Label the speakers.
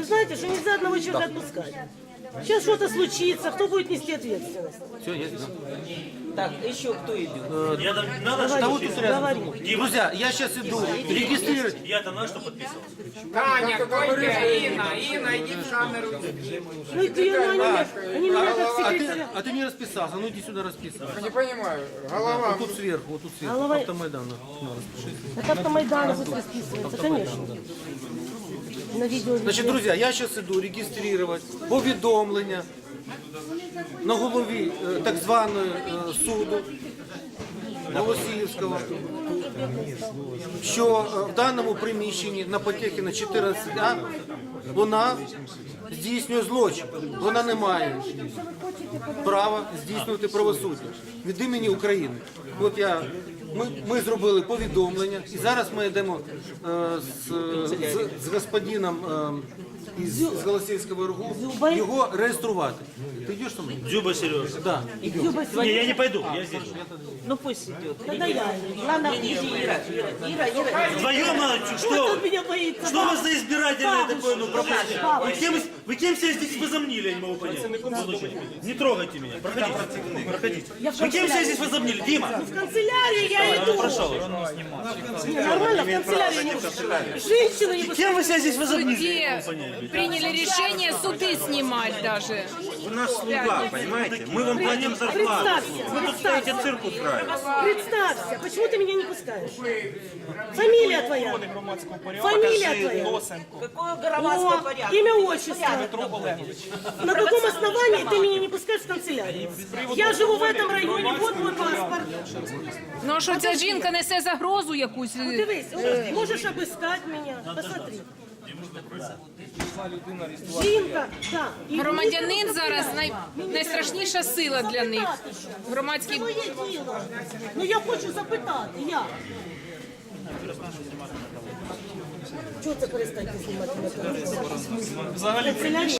Speaker 1: Вы знаете, что нельзя одного человека отпускать. Сейчас что-то случится, кто будет нести ответственность?
Speaker 2: Все, я
Speaker 3: Так, еще кто идет?
Speaker 4: Я там надо,
Speaker 2: Да вот тут рядом.
Speaker 1: говори.
Speaker 2: Друзья, я сейчас иду регистрировать.
Speaker 4: я там надо, что подписывал.
Speaker 5: Таня, кто йде? Інна, Інна, йди в камеру.
Speaker 1: Ну, и они, меня- они меня как
Speaker 2: А ты,
Speaker 1: секретаря.
Speaker 2: а ты не расписался, ну иди сюда расписывай.
Speaker 5: Не понимаю, голова.
Speaker 2: Вот тут сверху, вот тут сверху.
Speaker 1: Голова-
Speaker 2: Автомайдан. на, распишись.
Speaker 1: Это автомайдана пусть расписывается, конечно. На видео.
Speaker 2: Значить, друзі, я зараз іду реєструвати повідомлення на голові е, так званого е, суду Голосіївського, що е, в даному приміщенні на Потєхіна 14А вона здійснює злочин. Вона не має права здійснювати правосуддя від імені України. От я ми, ми зробили повідомлення, і зараз ми йдемо е, з, з, з господином е, із, з Голосіївського РГУ його реєструвати. Ти йдеш со мною?
Speaker 4: Дзюба Сережа.
Speaker 2: Да.
Speaker 1: Люба,
Speaker 4: Не, я не пойду, я здесь.
Speaker 3: Ну пусть идет.
Speaker 1: Тогда я. Ладно,
Speaker 3: Не, Ира, Ира, Ира, Ира.
Speaker 4: Вдвоем надо,
Speaker 1: Кто
Speaker 4: что?
Speaker 1: тут меня боится?
Speaker 4: Что у вас за избирательное такое, ну, пропустите?
Speaker 1: Павлович.
Speaker 4: Вы кем, вы кем себя здесь возомнили, я не могу понять. Не трогайте меня, проходите, проходите.
Speaker 1: Я в
Speaker 4: Вы кем себя
Speaker 1: канцелярии.
Speaker 4: здесь возомнили, Дима?
Speaker 1: В канцелярию я иду.
Speaker 4: Прошел.
Speaker 1: Не, Нормально, в канцелярию не Женщина не
Speaker 4: Кем вы себя здесь возомнили?
Speaker 6: Где приняли решение суды снимать даже.
Speaker 7: Вы наш слуга, понимаете? Мы вам платим зарплату.
Speaker 1: Представься,
Speaker 7: Вы тут
Speaker 1: представься.
Speaker 7: стоите цирк устраиваете.
Speaker 1: Представься, почему ты меня не пускаешь? Фамилия твоя. Фамилия твоя.
Speaker 3: Какое громадское
Speaker 1: О,
Speaker 3: порядок?
Speaker 1: имя, отчество. На каком основании ты меня не пускаешь в канцелярию? Я живу в этом районе.
Speaker 6: Ну що ця жінка несе загрозу якусь? е,
Speaker 1: Дивись, можеш обыскать меня, посмотри. Жінка, так. І
Speaker 6: Громадянин зараз най, найстрашніша сила для них. Громадські
Speaker 1: Це моє діло. Ну я хочу запитати, як? Чого це перестаньте знімати на? Взагалі